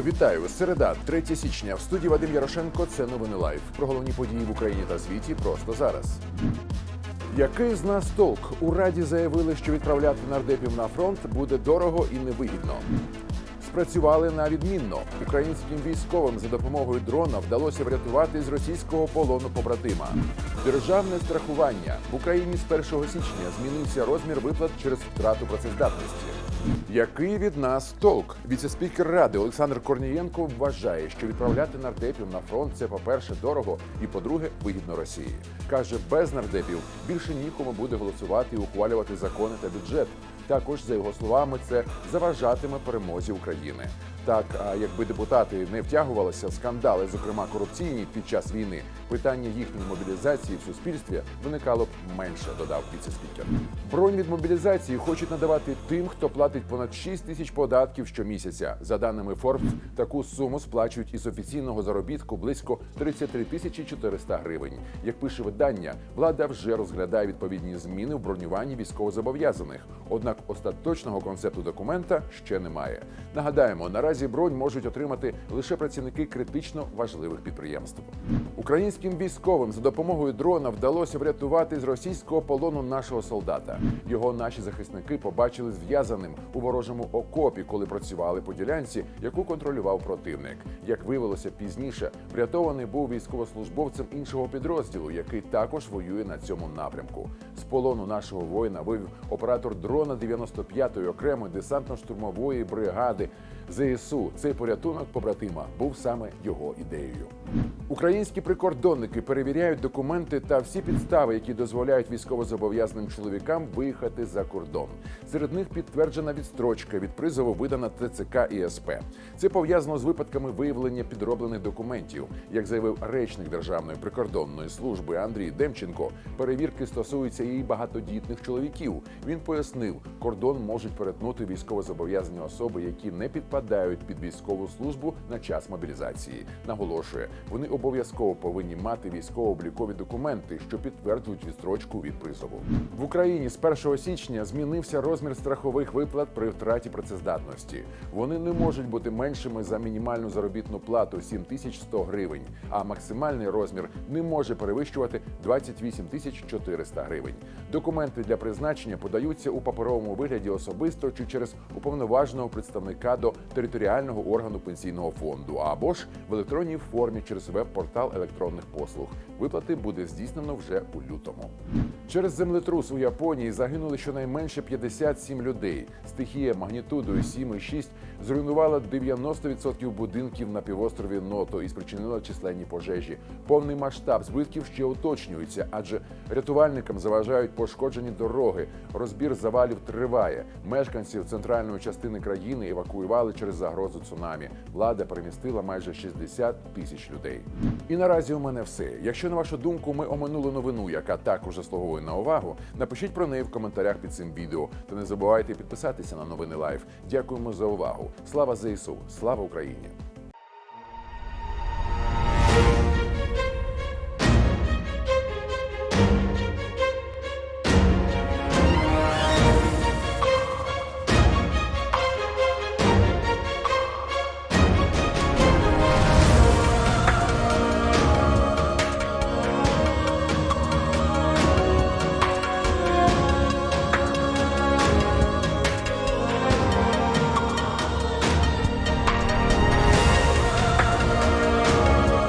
Вітаю! Середа, 3 січня. В студії Вадим Ярошенко. Це новини лайф. Про головні події в Україні та світі просто зараз. Який з нас толк? У Раді заявили, що відправляти нардепів на фронт буде дорого і невигідно. Спрацювали на відмінно. Українським військовим за допомогою дрона вдалося врятувати з російського полону побратима. Державне страхування в Україні з 1 січня змінився розмір виплат через втрату працездатності. Який від нас толк? Віце-спікер ради Олександр Корнієнко вважає, що відправляти нардепів на фронт це, по-перше, дорого, і по-друге, вигідно Росії. каже, без нардепів більше нікому буде голосувати і ухвалювати закони та бюджет. Також, за його словами, це заважатиме перемозі України. Так, а якби депутати не втягувалися в скандали, зокрема корупційні під час війни, питання їхньої мобілізації в суспільстві виникало б менше, додав віце-спікер. Бронь від мобілізації хочуть надавати тим, хто платить понад 6 тисяч податків щомісяця. За даними Forbes, таку суму сплачують із офіційного заробітку близько 33 тисячі 400 гривень. Як пише видання, влада вже розглядає відповідні зміни в бронюванні військовозобов'язаних. Однак остаточного концепту документа ще немає. Нагадаємо, наразі бронь можуть отримати лише працівники критично важливих підприємств. Українським військовим за допомогою дрона вдалося врятувати з російського полону нашого солдата. Його наші захисники побачили зв'язаним у ворожому окопі, коли працювали по ділянці, яку контролював противник. Як виявилося пізніше, врятований був військовослужбовцем іншого підрозділу, який також воює на цьому напрямку. З полону нашого воїна вивів оператор дрона 95-ї окремої десантно-штурмової бригади ЗСУ. Цей порятунок побратима був саме його ідеєю. Українські прикордонники перевіряють документи та всі підстави, які дозволяють військовозобов'язаним чоловікам виїхати за кордон. Серед них підтверджена відстрочка від призову, видана ТЦК і СП. Це пов'язано з випадками виявлення підроблених документів. Як заявив речник Державної прикордонної служби Андрій Демченко, перевірки стосуються і багатодітних чоловіків. Він пояснив, кордон можуть перетнути військовозобов'язані особи, які не підпадають під військову службу на час мобілізації. Наголошує, вони обов'язково повинні мати військово-облікові документи, що підтверджують відстрочку від призову. В Україні з 1 січня змінився розмір страхових виплат при втраті працездатності. Вони не можуть бути меншими за мінімальну заробітну плату 7100 гривень, а максимальний розмір не може перевищувати 28 тисяч 400 гривень. Документи для призначення подаються у паперовому вигляді особисто чи через уповноваженого представника до територіального органу пенсійного фонду або ж в електронній формі через веб-портал електронних послуг. Виплати буде здійснено вже у лютому. Через землетрус у Японії загинули щонайменше 57 людей. Стихія магнітудою 7,6 зруйнувала 90% будинків на півострові Ното і спричинила численні пожежі. Повний масштаб збитків ще уточнюється, адже рятувальникам заважають пошкоджені дороги. Розбір завалів триває. Мешканців центральної частини країни евакуювали через загрозу цунамі. Влада перемістила майже 60 тисяч людей. І наразі у мене все. Якщо на вашу думку ми оминули новину, яка також заслуговує на увагу, напишіть про неї в коментарях під цим відео. Та не забувайте підписатися на новини Лайф. Дякуємо за увагу. Слава ЗСУ! Слава Україні!